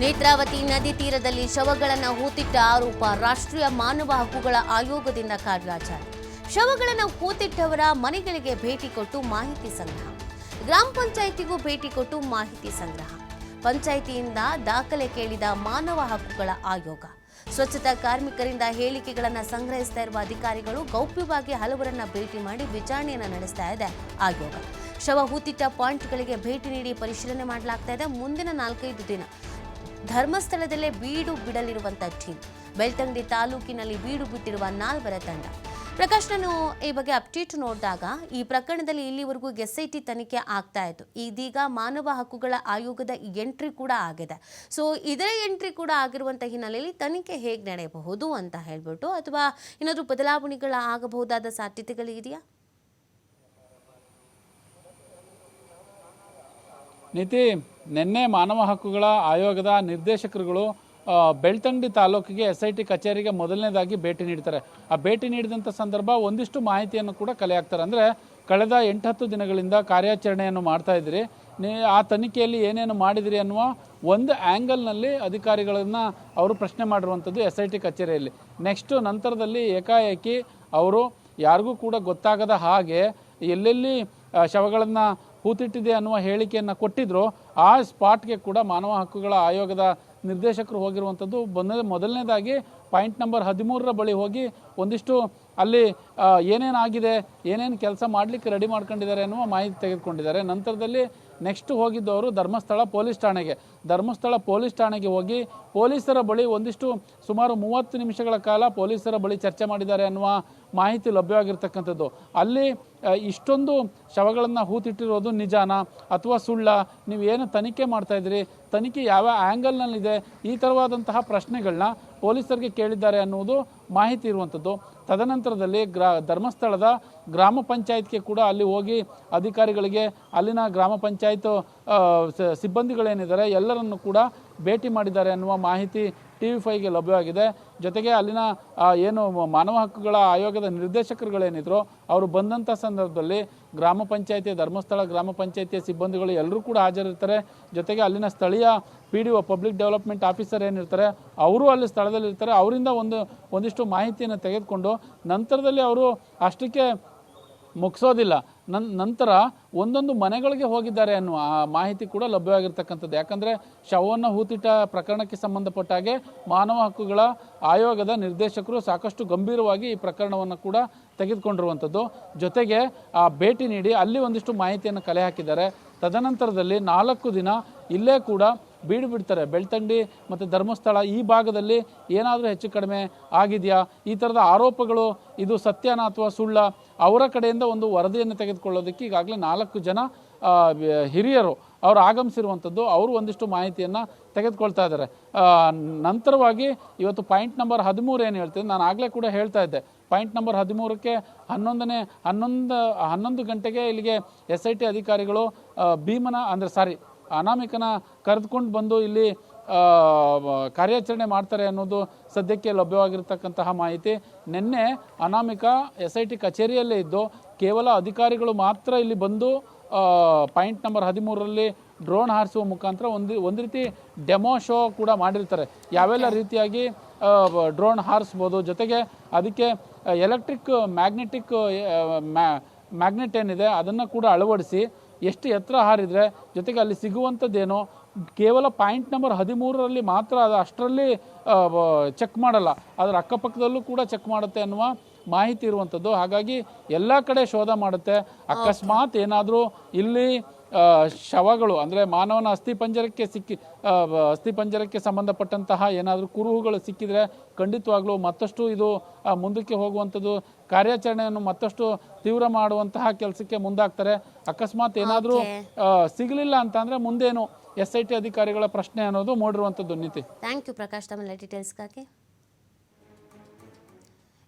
ನೇತ್ರಾವತಿ ನದಿ ತೀರದಲ್ಲಿ ಶವಗಳನ್ನು ಹೂತಿಟ್ಟ ಆರೋಪ ರಾಷ್ಟ್ರೀಯ ಮಾನವ ಹಕ್ಕುಗಳ ಆಯೋಗದಿಂದ ಕಾರ್ಯಾಚರಣೆ. ಶವಗಳನ್ನು ಹೂತಿಟ್ಟವರ ಮನೆಗಳಿಗೆ ಭೇಟಿ ಕೊಟ್ಟು ಮಾಹಿತಿ ಸಂಗ್ರಹ. ಗ್ರಾಮ ಪಂಚಾಯಿತಿಗೂ ಭೇಟಿ ಕೊಟ್ಟು ಮಾಹಿತಿ ಸಂಗ್ರಹ. ಪಂಚಾಯಿತಿಯಿಂದ ದಾಖಲೆ ಕೇಳಿದ ಮಾನವ ಹಕ್ಕುಗಳ ಆಯೋಗ. ಸ್ವಚ್ಛತಾ ಕಾರ್ಮಿಕರಿಂದ ಹೇಳಿಕೆಗಳನ್ನು ಸಂಗ್ರಹಿಸ್ತಾ ಇರುವ ಅಧಿಕಾರಿಗಳು ಗೌಪ್ಯವಾಗಿ ಹಲವರನ್ನ ಭೇಟಿ ಮಾಡಿ ವಿಚಾರಣೆಯನ್ನು ನಡೆಸ್ತಾ ಇದೆ ಆಯೋಗ. ಶವ ಹೂತಿಟ್ಟ ಪಾಯಿಂಟ್ಗಳಿಗೆ ಭೇಟಿ ನೀಡಿ ಪರಿಶೀಲನೆ ಮಾಡಲಾಗ್ತಾ ಇದೆ. ಮುಂದಿನ ನಾಲ್ಕೈದು ದಿನ ಧರ್ಮಸ್ಥಳದಲ್ಲೇ ಬೀಡು ಬಿಡಲಿರುವಂತ ಟೀಮ್ ಬೆಳ್ತಂಗಡಿ ತಾಲೂಕಿನಲ್ಲಿ ಬೀಡು ಬಿಟ್ಟಿರುವ ನಾಲ್ವರ ತಂಡ. ಪ್ರಕಾಶ್ ನಾನು ಈ ಬಗ್ಗೆ ಅಪ್ಡೇಟ್ ನೋಡಿದಾಗ ಈ ಪ್ರಕರಣದಲ್ಲಿ ಇಲ್ಲಿವರೆಗೂ ಎಸ್ ಐ ಟಿ ತನಿಖೆ ಆಗ್ತಾ ಇತ್ತು. ಇದೀಗ ಮಾನವ ಹಕ್ಕುಗಳ ಆಯೋಗದ ಎಂಟ್ರಿ ಕೂಡ ಆಗಿದೆ. ಸೊ ಇದರ ಎಂಟ್ರಿ ಕೂಡ ಆಗಿರುವಂಥ ಹಿನ್ನೆಲೆಯಲ್ಲಿ ತನಿಖೆ ಹೇಗೆ ನಡೆಯಬಹುದು ಅಂತ ಹೇಳ್ಬಿಟ್ಟು ಅಥವಾ ಏನಾದರೂ ಬದಲಾವಣೆಗಳ ಆಗಬಹುದಾದ ಸಾಧ್ಯತೆಗಳಿದೆಯಾ ನೀತಿ ನಿನ್ನೆ ಮಾನವ ಹಕ್ಕುಗಳ ಆಯೋಗದ ನಿರ್ದೇಶಕರುಗಳು ಬೆಳ್ತಂಗಡಿ ತಾಲೂಕಿಗೆ ಎಸ್ ಐ ಟಿ ಕಚೇರಿಗೆ ಮೊದಲನೇದಾಗಿ ಭೇಟಿ ನೀಡ್ತಾರೆ. ಆ ಭೇಟಿ ನೀಡಿದಂಥ ಸಂದರ್ಭ ಒಂದಿಷ್ಟು ಮಾಹಿತಿಯನ್ನು ಕೂಡ ಕಲೆ ಹಾಕ್ತಾರೆ. ಅಂದರೆ ಕಳೆದ ಎಂಟತ್ತು ದಿನಗಳಿಂದ ಕಾರ್ಯಾಚರಣೆಯನ್ನು ಮಾಡ್ತಾ ಇದ್ದೀರಿ. ನೀ, ಆ ತನಿಖೆಯಲ್ಲಿ ಏನೇನು ಮಾಡಿದಿರಿ ಅನ್ನುವ ಒಂದು ಆ್ಯಂಗಲ್ನಲ್ಲಿ ಅಧಿಕಾರಿಗಳನ್ನು ಅವರು ಪ್ರಶ್ನೆ ಮಾಡಿರುವಂಥದ್ದು ಎಸ್ ಐ ಟಿ ಕಚೇರಿಯಲ್ಲಿ. ನೆಕ್ಸ್ಟು ನಂತರದಲ್ಲಿ ಏಕಾಏಕಿ ಅವರು ಯಾರಿಗೂ ಕೂಡ ಗೊತ್ತಾಗದ ಹಾಗೆ ಎಲ್ಲೆಲ್ಲಿ ಶವಗಳನ್ನು ಹೂತಿಟ್ಟಿದೆ ಅನ್ನುವ ಹೇಳಿಕೆಯನ್ನು ಕೊಟ್ಟಿದ್ರು, ಆ ಸ್ಪಾಟ್ಗೆ ಕೂಡ ಮಾನವ ಹಕ್ಕುಗಳ ಆಯೋಗದ ನಿರ್ದೇಶಕರು ಹೋಗಿರುವಂಥದ್ದು ಬಂದ ಮೊದಲನೇದಾಗಿ ಪಾಯಿಂಟ್ ನಂಬರ್ ಹದಿಮೂರರ ಬಳಿ ಹೋಗಿ ಒಂದಿಷ್ಟು ಅಲ್ಲಿ ಏನೇನಾಗಿದೆ ಏನೇನು ಕೆಲಸ ಮಾಡಲಿಕ್ಕೆ ರೆಡಿ ಮಾಡ್ಕೊಂಡಿದ್ದಾರೆ ಅನ್ನುವ ಮಾಹಿತಿ ತೆಗೆದುಕೊಂಡಿದ್ದಾರೆ. ನಂತರದಲ್ಲಿ ನೆಕ್ಸ್ಟ್ ಹೋಗಿದ್ದವರು ಧರ್ಮಸ್ಥಳ ಪೊಲೀಸ್ ಠಾಣೆಗೆ. ಧರ್ಮಸ್ಥಳ ಪೊಲೀಸ್ ಠಾಣೆಗೆ ಹೋಗಿ ಪೊಲೀಸರ ಬಳಿ ಒಂದಿಷ್ಟು ಸುಮಾರು ಮೂವತ್ತು ನಿಮಿಷಗಳ ಕಾಲ ಪೊಲೀಸರ ಬಳಿ ಚರ್ಚೆ ಮಾಡಿದ್ದಾರೆ ಅನ್ನುವ ಮಾಹಿತಿ ಲಭ್ಯವಾಗಿರ್ತಕ್ಕಂಥದ್ದು. ಅಲ್ಲಿ ಇಷ್ಟೊಂದು ಶವಗಳನ್ನು ಹೂತಿಟ್ಟಿರೋದು ನಿಜಾನ? ಅಥವಾ ಸುಳ್ಳ? ನೀವು ಏನು ತನಿಖೆ ಮಾಡ್ತಾ ಇದ್ದೀರಿ? ತನಿಖೆ ಯಾವ ಆ್ಯಂಗಲ್ನಲ್ಲಿದೆ ಈ ಥರವಾದಂತಹ ಪ್ರಶ್ನೆಗಳನ್ನ ಪೊಲೀಸರಿಗೆ ಕೇಳಿದ್ದಾರೆ ಅನ್ನುವುದು ಮಾಹಿತಿ ಇರುವಂಥದ್ದು. ತದನಂತರದಲ್ಲಿ ಗ್ರಾ, ಧರ್ಮಸ್ಥಳದ ಗ್ರಾಮ ಪಂಚಾಯತ್ಗೆ ಕೂಡ ಅಲ್ಲಿ ಹೋಗಿ ಅಧಿಕಾರಿಗಳಿಗೆ, ಅಲ್ಲಿನ ಗ್ರಾಮ ಪಂಚಾಯತ್ ಸಿಬ್ಬಂದಿಗಳೇನಿದ್ದಾರೆ, ಎಲ್ಲರನ್ನು ಕೂಡ ಭೇಟಿ ಮಾಡಿದ್ದಾರೆ ಅನ್ನುವ ಮಾಹಿತಿ ಟಿ ವಿ ಫೈಗೆ ಲಭ್ಯವಾಗಿದೆ. ಜೊತೆಗೆ ಅಲ್ಲಿನ ಏನು ಮಾನವ ಹಕ್ಕುಗಳ ಆಯೋಗದ ನಿರ್ದೇಶಕರುಗಳೇನಿದ್ರು, ಅವರು ಬಂದಂಥ ಸಂದರ್ಭದಲ್ಲಿ ಗ್ರಾಮ ಪಂಚಾಯಿತಿ, ಧರ್ಮಸ್ಥಳ ಗ್ರಾಮ ಪಂಚಾಯತಿಯ ಸಿಬ್ಬಂದಿಗಳು ಎಲ್ಲರೂ ಕೂಡ ಹಾಜರಿರ್ತಾರೆ. ಜೊತೆಗೆ ಅಲ್ಲಿನ ಸ್ಥಳೀಯ P D O public development officer ಏನಿರ್ತಾರೆ, ಅವರು ಅಲ್ಲಿ ಸ್ಥಳದಲ್ಲಿರ್ತಾರೆ. ಅವರಿಂದ ಒಂದು, ಒಂದಿಷ್ಟು ಮಾಹಿತಿಯನ್ನು ತೆಗೆದುಕೊಂಡು ನಂತರದಲ್ಲಿ ಅವರು ಅಷ್ಟಕ್ಕೆ ಮುಗಿಸೋದಿಲ್ಲ. ನನ್, ನಂತರ ಒಂದೊಂದು ಮನೆಗಳಿಗೆ ಹೋಗಿದ್ದಾರೆ ಅನ್ನುವ ಆ ಮಾಹಿತಿ ಕೂಡ ಲಭ್ಯವಾಗಿರ್ತಕ್ಕಂಥದ್ದು. ಯಾಕಂದರೆ ಶವವನ್ನು ಹೂತಿಟ್ಟ ಪ್ರಕರಣಕ್ಕೆ ಸಂಬಂಧಪಟ್ಟ ಹಾಗೆ ಮಾನವ ಹಕ್ಕುಗಳ ಆಯೋಗದ ನಿರ್ದೇಶಕರು ಸಾಕಷ್ಟು ಗಂಭೀರವಾಗಿ ಈ ಪ್ರಕರಣವನ್ನು ಕೂಡ ತೆಗೆದುಕೊಂಡಿರುವಂಥದ್ದು. ಜೊತೆಗೆ ಆ ಭೇಟಿ ನೀಡಿ ಅಲ್ಲಿ ಒಂದಿಷ್ಟು ಮಾಹಿತಿಯನ್ನು ಕಲೆ ಹಾಕಿದ್ದಾರೆ. ತದನಂತರದಲ್ಲಿ ನಾಲ್ಕು ದಿನ ಇಲ್ಲೇ ಕೂಡ ಬೀಡು ಬಿಡ್ತಾರೆ ಬೆಳ್ತಂಡಿ ಮತ್ತು ಧರ್ಮಸ್ಥಳ ಈ ಭಾಗದಲ್ಲಿ ಏನಾದರೂ ಹೆಚ್ಚು ಕಡಿಮೆ ಆಗಿದೆಯಾ? ಈ ಥರದ ಆರೋಪಗಳು, ಇದು ಸತ್ಯನ ಅಥವಾ ಸುಳ್ಳ, ಅವರ ಕಡೆಯಿಂದ ಒಂದು ವರದಿಯನ್ನು ತೆಗೆದುಕೊಳ್ಳೋದಕ್ಕೆ ಈಗಾಗಲೇ ನಾಲ್ಕು ಜನ ಹಿರಿಯರು ಅವರು ಆಗಮಿಸಿರುವಂಥದ್ದು, ಅವರು ಒಂದಿಷ್ಟು ಮಾಹಿತಿಯನ್ನು ತೆಗೆದುಕೊಳ್ತಾ ಇದ್ದಾರೆ. ನಂತರವಾಗಿ ಇವತ್ತು ಪಾಯಿಂಟ್ ನಂಬರ್ ಹದಿಮೂರು ಏನು ಹೇಳ್ತೀನಿ ನಾನು ಆಗಲೇ ಕೂಡ ಹೇಳ್ತಾ ಇದ್ದೆ. ಪಾಯಿಂಟ್ ನಂಬರ್ ಹದಿಮೂರಕ್ಕೆ ಹನ್ನೊಂದನೇ, ಹನ್ನೊಂದು ಹನ್ನೊಂದು ಗಂಟೆಗೆ ಇಲ್ಲಿಗೆ ಎಸ್ ಐ ಟಿ ಅಧಿಕಾರಿಗಳು ಭೀಮನ, ಅಂದರೆ ಸಾರಿ ಅನಾಮಿಕನ ಕರೆದುಕೊಂಡು ಬಂದು ಇಲ್ಲಿ ಕಾರ್ಯಾಚರಣೆ ಮಾಡ್ತಾರೆ ಅನ್ನೋದು ಸದ್ಯಕ್ಕೆ ಲಭ್ಯವಾಗಿರ್ತಕ್ಕಂತಹ ಮಾಹಿತಿ. ನಿನ್ನೆ ಅನಾಮಿಕ ಎಸ್ ಐ ಟಿ ಕಚೇರಿಯಲ್ಲೇ ಇದ್ದು ಕೇವಲ ಅಧಿಕಾರಿಗಳು ಮಾತ್ರ ಇಲ್ಲಿ ಬಂದು ಪಾಯಿಂಟ್ ನಂಬರ್ ಹದಿಮೂರರಲ್ಲಿ ಡ್ರೋನ್ ಹಾರಿಸುವ ಮುಖಾಂತರ ಒಂದು ಒಂದು ರೀತಿ ಡೆಮೋ ಶೋ ಕೂಡ ಮಾಡಿರ್ತಾರೆ. ಯಾವೆಲ್ಲ ರೀತಿಯಾಗಿ ಡ್ರೋನ್ ಹಾರಿಸ್ಬೋದು ಜೊತೆಗೆ ಅದಕ್ಕೆ ಎಲೆಕ್ಟ್ರಿಕ್ ಮ್ಯಾಗ್ನೆಟಿಕ್ ಮ್ಯಾಗ್ನೆಟ್ ಏನಿದೆ ಅದನ್ನು ಕೂಡ ಅಳವಡಿಸಿ ಎಷ್ಟು ಎತ್ತರ ಹಾರಿದರೆ ಜೊತೆಗೆ ಅಲ್ಲಿ ಸಿಗುವಂಥದ್ದೇನೋ, ಕೇವಲ ಪಾಯಿಂಟ್ ನಂಬರ್ ಹದಿಮೂರರಲ್ಲಿ ಮಾತ್ರ ಅದು ಅಷ್ಟರಲ್ಲಿ ಚೆಕ್ ಮಾಡಲ್ಲ. ಅದರ ಅಕ್ಕಪಕ್ಕದಲ್ಲೂ ಕೂಡ ಚೆಕ್ ಮಾಡುತ್ತೆ ಅನ್ನುವ ಮಾಹಿತಿ ಇರುವಂಥದ್ದು. ಹಾಗಾಗಿ ಎಲ್ಲ ಕಡೆ ಶೋಧ ಮಾಡುತ್ತೆ. ಅಕಸ್ಮಾತ್ ಏನಾದರೂ ಇಲ್ಲಿ ಶವಗಳು ಅಂದರೆ ಮಾನವನ ಅಸ್ಥಿಪಂಜರಕ್ಕೆ ಸಿಕ್ಕಿ ಅಸ್ಥಿ ಪಂಜರಕ್ಕೆ ಅಸ್ಥಿಪಂಜರಕ್ಕೆ ಸಂಬಂಧಪಟ್ಟಂತಹ ಏನಾದರೂ ಕುರುಹುಗಳು ಸಿಕ್ಕಿದರೆ ಖಂಡಿತವಾಗ್ಲೂ ಮತ್ತಷ್ಟು ಇದು ಮುಂದಕ್ಕೆ ಹೋಗುವಂಥದ್ದು. ಕಾರ್ಯಾಚರಣೆಯನ್ನು ಮತ್ತಷ್ಟು ತೀವ್ರ ಮಾಡುವಂತಹ ಕೆಲಸಕ್ಕೆ ಮುಂದಾಗ್ತಾರೆ. ಅಕಸ್ಮಾತ್ ಏನಾದರೂ ಸಿಗಲಿಲ್ಲ ಅಂತಂದರೆ ಮುಂದೇನು ಎಸ್ ಐ ಟಿ ಅಧಿಕಾರಿಗಳ ಪ್ರಶ್ನೆ ಅನ್ನೋದು ಮೂಡಿರುವಂಥದ್ದು ನೀತಿ. ಥ್ಯಾಂಕ್ ಯು ಪ್ರಕಾಶ್ ತಮ್ಮ ಡೀಟೇಲ್ಸ್ಗಾಗಿ